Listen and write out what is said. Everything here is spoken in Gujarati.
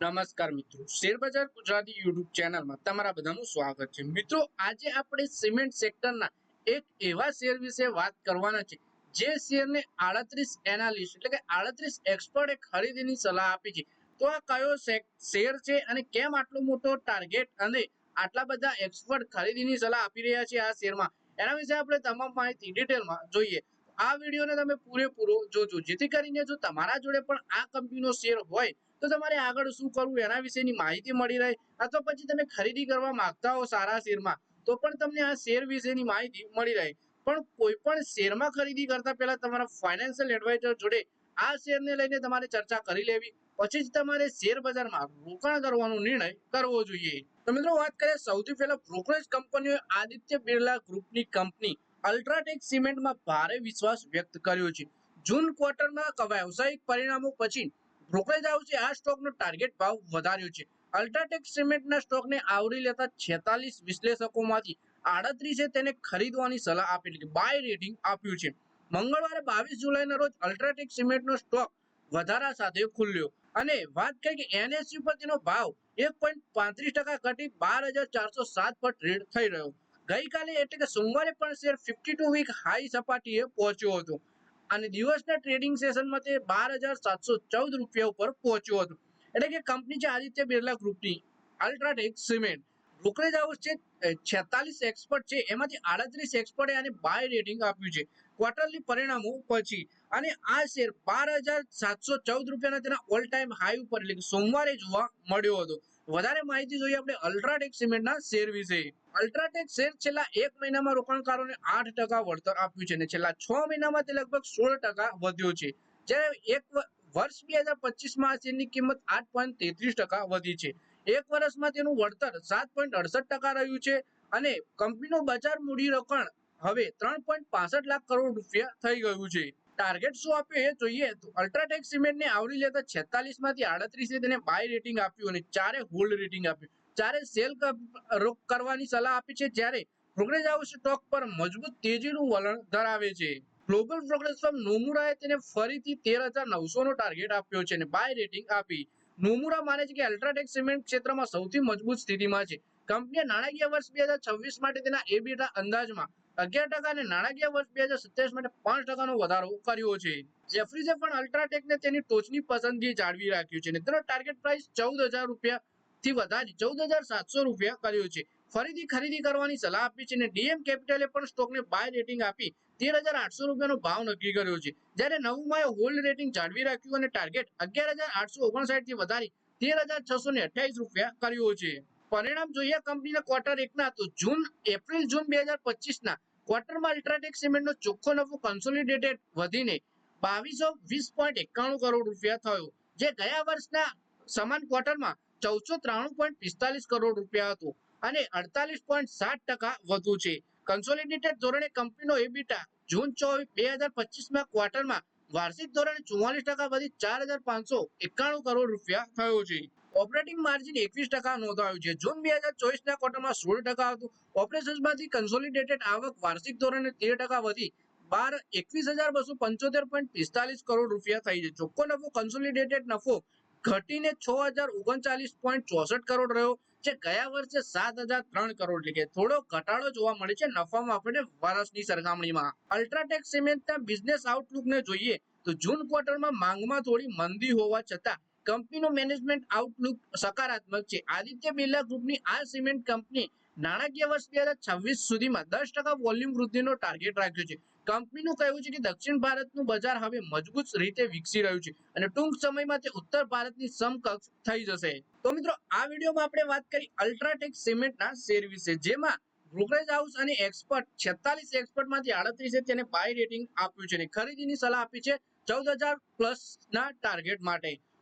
નમસ્કાર મિત્રો. શેરબજાર ગુજરાતી યુટ્યુબ ચેનલમાં તમારા બધાનું સ્વાગત છે. મિત્રો, આજે આપણે સિમેન્ટ સેક્ટરના એક એવા શેર વિશે વાત કરવાના છે, જે શેરને આડત્રીસ એનાલિસ્ટ એટલે કે આડત્રીસ એક્સપર્ટે ખરીદીની સલાહ આપી છે. તો આ કયો શેર છે અને કેમ આટલો મોટો ટાર્ગેટ અને આટલા બધા એક્સપર્ટ ખરીદીની સલાહ આપી રહ્યા છે આ શેરમાં? એના વિશે આપણે તમામ માહિતી ડિટેલમાં જોઈએ. આ વિડીયોને તમે પૂરેપૂરો જોજો. જેથી કરીને જો તમારા જોડે પણ આ કંપનીનો શેર હોય, તો તમારે આગળ શું કરવું, એના વિશેની માહિતી મળી રહે. અથવા પછી તમે ખરીદી કરવા માંગતા હો સારા શેરમાં, તો પણ તમને આ શેર વિશેની માહિતી મળી રહે. પણ કોઈ પણ શેરમાં ખરીદી કરતા પહેલા તમારા ફાઇનાન્શિયલ એડવાઇઝર જોડે આ શેરને લઈને તમારે ચર્ચા કરી લેવી. પછી જ તમારે શેર બજારમાં રોકાણ કરવાનો નિર્ણય કરવો જોઈએ. તો મિત્રો વાત કરીએ સૌથી પહેલા બ્રોકરેજ કંપનીઓ આદિત્ય બિરલા ગ્રુપની કંપની. અલ્ટ્રાટેક સિમેન્ટમાં ભારે વિશ્વાસ વ્યક્ત કર્યો છે. જૂન ક્વાર્ટરમાં વ્યવસાયિક પરિણામો પછી બ્રોકરેજ હાઉસે આ સ્ટોકનો ટાર્ગેટ ભાવ વધાર્યો છે. અલ્ટ્રાટેક સિમેન્ટના સ્ટોકને આવરી લેતા છેતાલીસ વિશ્લેષકોમાંથી આડત્રીસે તેને ખરીદવાની સલાહ આપી એટલે બાય રેટિંગ આપ્યું છે. મંગળવારે બાવીસ જુલાઈના રોજ અલ્ટ્રાટેક સિમેન્ટનો સ્ટોક વધારા સાથે ખુલ્યો અને વાત કરી કે એનએસયુ પર તેનો ભાવ એક પોઈન્ટ પાંત્રીસ ટકા ઘટી બાર હજાર ચારસો સાત પર ટ્રેડ થઈ રહ્યો. ગઈકાલે એટલે કે સોમવારે પણ share fifty two week high સપાટીએ પહોંચ્યો હતો. અને દિવસના ટ્રેડિંગ સેશનમાં તે બાર હજાર સાતસો ચૌદ રૂપિયા ઉપર પહોંચ્યો હતો. એટલે કે કંપની છે આદિત્ય બિરલા ગ્રુપની અલ્ટ્રાટેક સિમેન્ટ બ્રોકરેજ હાઉસ છે છેતાલીસ એક્સપર્ટ છે, એમાંથી આડત્રીસ એક્સપર્ટે આને બાય રેટિંગ આપ્યું છે. ક્વાર્ટરલી પરિણામો પછી. અને આ શેર બાર હજાર સાતસો ચૌદ રૂપિયાના તેના ઓલ ટાઈમ હાઈ ઉપર એટલે કે સોમવારે જોવા મળ્યો હતો. વધારે માહિતી જોઈએ આપણે અલ્ટ્રાટેક સિમેન્ટના શેર વિશે. અલ્ટ્રાટેક શેર છેલ્લા એક મહિનામાં રોકાણકારોને આઠ ટકા વળતર આપ્યું છે અને છેલ્લા છ મહિનામાં તે લગભગ સોળ ટકા વધ્યો છે. જ્યારે એક વર્ષ બે હજાર પચીસમાં આ શેરની કિંમત આઠ પોઈન્ટ તેત્રીસ ટકા વધી છે. એક વર્ષમાં તેનું વળતર સાત પોઈન્ટ અડસઠ ટકા રહ્યું છે અને કંપનીનું બજાર મૂડી રોકાણ હવે ત્રણ પોઈન્ટ પાસઠ લાખ કરોડ રૂપિયા થઈ ગયું છે. ટાર્ગેટ શું આપ્યું એ જોઈએ તો અલ્ટ્રાટેક સિમેન્ટને આવરી લેતા છેતાલીસમાંથી આડત્રીસે તેને બાય રેટિંગ આપ્યું અને ચારે હોલ્ડ રેટિંગ આપ્યું. ચારે સેલ કરવાની સલાહ આપી છે જ્યારે પ્રોગ્રેસ હાઉસ સ્ટોક પર મજબૂત તેજીનું વલણ ધરાવે છે. ગ્લોબલ પ્રોગ્રેસ ફર્મ નોમુરાએ તેને ફરીથી તેર હજાર નવસો નો ટાર્ગેટ આપ્યો છે અને બાય રેટિંગ આપી. નોમુરા માને છે કે અલ્ટ્રાટેક સિમેન્ટ ક્ષેત્રમાં સૌથી મજબૂત સ્થિતિમાં છે. કંપનીએ નાણાકીય વર્ષ બે હજાર છવ્વીસ માટે તેના એબીટા અંદાજમાં અગિયાર ટકા અને નાણાકીય વર્ષ બે હજાર સત્યાવીસ માટે પાંચ ટકાનો વધારો કર્યો છે. જેફરીઝે પણ અલ્ટ્રાટેકને તેની ટોચની પસંદગી જાળવી રાખ્યું છે તેનો ટાર્ગેટ પ્રાઇસ ચૌદ હજાર રૂપિયા વધારી ચૌદ હજાર સાતસો રૂપિયા કર્યો છે. ફરીથી ખરીદી કરવાની સલાહ આપી છે અને ડીએમ કેપિટલે પણ સ્ટોકને બાય રેટિંગ આપી તેર હજાર આઠસો રૂપિયાનો ભાવ નક્કી કર્યો છે. જ્યારે નવમાએ હોલ્ડ રેટિંગ જાળવી રાખ્યું અને ટાર્ગેટ અગિયાર હજાર આઠસો ઓગણસાઠથી વધારી તેર હજાર છસો ને અઠ્યાવીસ રૂપિયા કર્યો છે. પરિણામ જોઈએ કંપનીના ક્વાર્ટર એકના તો જૂન, એપ્રિલ, જૂન બે હજાર પચીસના ક્વાર્ટરમાં અલ્ટ્રાટેક સિમેન્ટનો ચોખ્ખો નફો કન્સોલિડેટેડ વધીને બાવીસો વીસ પોઈન્ટ એકાણું કરોડ રૂપિયા થયો, જે ગયા વર્ષના સમાન ક્વાર્ટરમાં ચૌદસો ત્રાણું પોઈન્ટ પિસ્તાલીસ કરોડ રૂપિયા હતું અને અડતાલીસ પોઈન્ટ સાત ટકા વધુ છે. કન્સોલિડેટેડ ધોરણે કંપનીનો એબીટા જૂન ચોવીસ બે હજાર પચીસમાં ક્વાર્ટરમાં વાર્ષિક ધોરણે ચુમ્માલીસ ટકા વધી ચાર હજાર પાંચસો એકાણું કરોડ રૂપિયા થયો છે. ઓપરેટિંગ માર્જિન એકવીસ ટકા નોંધાયું છે. જૂન બે હજાર ચોવીસના ક્વાર્ટરમાં સોળ ટકા હતું. ઓપરેશન્સમાંથી કન્સોલિડેટેડ આવક વાર્ષિક ધોરણે તેર ટકા વધી. બાર એકવીસ હજાર બસો પંચોતેર પોઈન્ટ પિસ્તાલીસ કરોડ રૂપિયા થઈ છે. ચોખ્ખો નફો કન્સોલિડેટેડ નફો ઘટીને છ હજાર ઓગણચાલીસ પોઈન્ટ ચોસઠ કરોડ રહ્યો જે ગયા વર્ષે સાત હજાર ત્રણ કરોડ. એટલે કે થોડો ઘટાડો જોવા મળે છે નફામાં આપણે વર્ષની સરખામણીમાં. અલ્ટ્રાટેક સિમેન્ટના બિઝનેસ આઉટલુકને જોઈએ તો જૂન ક્વાર્ટરમાં માંગમાં થોડી મંદી હોવા છતાં કંપનીનો મેનેજમેન્ટ આઉટલુક સકારાત્મક છે. આદિત્ય બિરલા ગ્રુપની આ સિમેન્ટ કંપની નાણાકીય વર્ષ બે હજાર છવ્વીસ સુધીમાં દસ ટકા વોલ્યુમ વૃદ્ધિનો ટાર્ગેટ રાખ્યો છે. કંપનીનું કહેવું છે કે દક્ષિણ ભારતનું બજાર હવે મજબૂત રીતે વિકસી રહ્યું છે અને ટૂંક સમયમાં તે ઉત્તર ભારતની સમકક્ષ થઈ જશે. તો મિત્રો, આ વિડીયોમાં આપણે વાત કરી અલ્ટ્રાટેક સિમેન્ટના શેર વિશે, જેમાં બ્રોકરેજ હાઉસ અને એક્સપર્ટ છેતાલીસ એક્સપર્ટમાંથી આડત્રીસે તેને બાય રેટિંગ આપ્યું છે અને ખરીદીની સલાહ આપી છે ચૌદ હજાર પ્લસના ટાર્ગેટ માટે.